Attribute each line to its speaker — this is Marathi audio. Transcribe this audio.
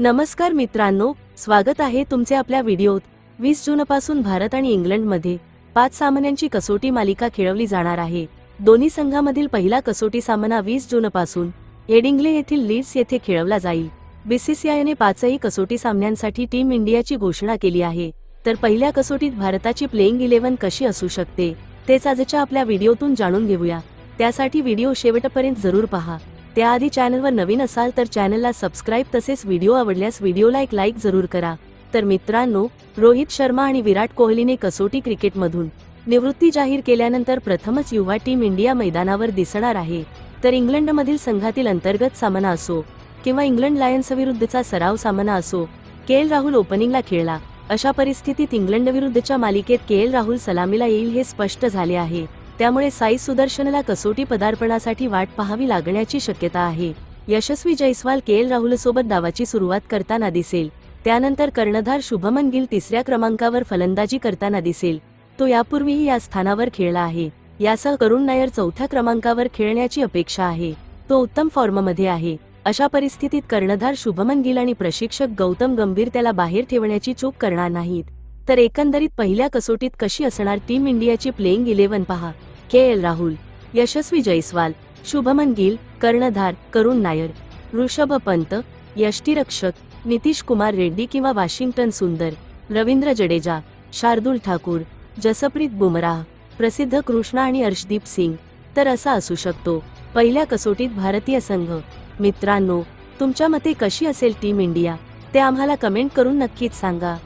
Speaker 1: नमस्कार मित्रांनो स्वागत आहे तुमचे आपल्या व्हिडिओत. वीस जूनपासून भारत आणि इंग्लंडमध्ये पाच सामन्यांची कसोटी मालिका खेळवली जाणार आहे. दोन्ही संघामधील पहिला कसोटी सामना वीस जूनपासून एडिंग्ले येथील लीड्स येथे खेळवला जाईल. बीसीसीआयने पाचही कसोटी सामन्यांसाठी टीम इंडियाची घोषणा केली आहे. तर पहिल्या कसोटीत भारताची प्लेइंग इलेव्हन कशी असू शकते तेच आजच्या आपल्या व्हिडिओतून जाणून घेऊया. त्यासाठी व्हिडिओ शेवटपर्यंत जरूर पहा. त्याआधी चॅनलवर नवीन असाल तर चॅनलला सबस्क्राईब तसेच व्हिडिओ आवडल्यास व्हिडिओला एक लाईक जरूर करा. तर मित्रांनो रोहित शर्मा आणि विराट कोहलीने कसोटी क्रिकेटमधून निवृत्ती जाहीर केल्यानंतर प्रथमच युवा टीम इंडिया मैदानावर दिसणार आहे. तर इंग्लंडमधील संघातील अंतर्गत सामना असो किंवा इंग्लंड लायन्स विरुद्धचा सराव सामना असो के एल राहुल ओपनिंगला खेळला. अशा परिस्थितीत इंग्लंड विरुद्धच्या मालिकेत के एल राहुल सलामीला येईल हे स्पष्ट झाले आहे. त्यामुळे साई सुदर्शनला कसोटी पदार्पणासाठी वाट पाहावी लागण्याची शक्यता आहे. यशस्वी जयस्वाल के. एल. राहुलसोबत दावाची डावाची सुरुवात करताना दिसेल. त्यानंतर कर्णधार शुभमन गिल तिसऱ्या क्रमांकावर फलंदाजी करताना दिसेल. तो यापूर्वीही या स्थानावर खेळला आहे. यासह करुण नायर चौथ्या क्रमांकावर खेळण्याची अपेक्षा आहे. तो उत्तम फॉर्ममध्ये आहे. अशा परिस्थितीत कर्णधार शुभमन गिल आणि प्रशिक्षक गौतम गंभीर त्याला बाहेर ठेवण्याची चूक करणार नाहीत. तर एकंदरीत पहिल्या कसोटीत कशी असणार टीम इंडियाची प्लेइंग इलेव्हन पहा. के एल राहुल यशस्वी जयस्वाल शुभमन गिल कर्णधार करुण नायर ऋषभ पंत यष्टीरक्षक नितीश कुमार रेड्डी किंवा वॉशिंग्टन सुंदर रवींद्र जडेजा शार्दुल ठाकूर जसप्रीत बुमराह प्रसिद्ध कृष्णा आणि अर्शदीप सिंग. तर असा असू शकतो पहिल्या कसोटीत भारतीय संघ. मित्रांनो तुमच्या मते कशी असेल टीम इंडिया? ते आम्हाला कमेंट करून नक्कीच सांगा.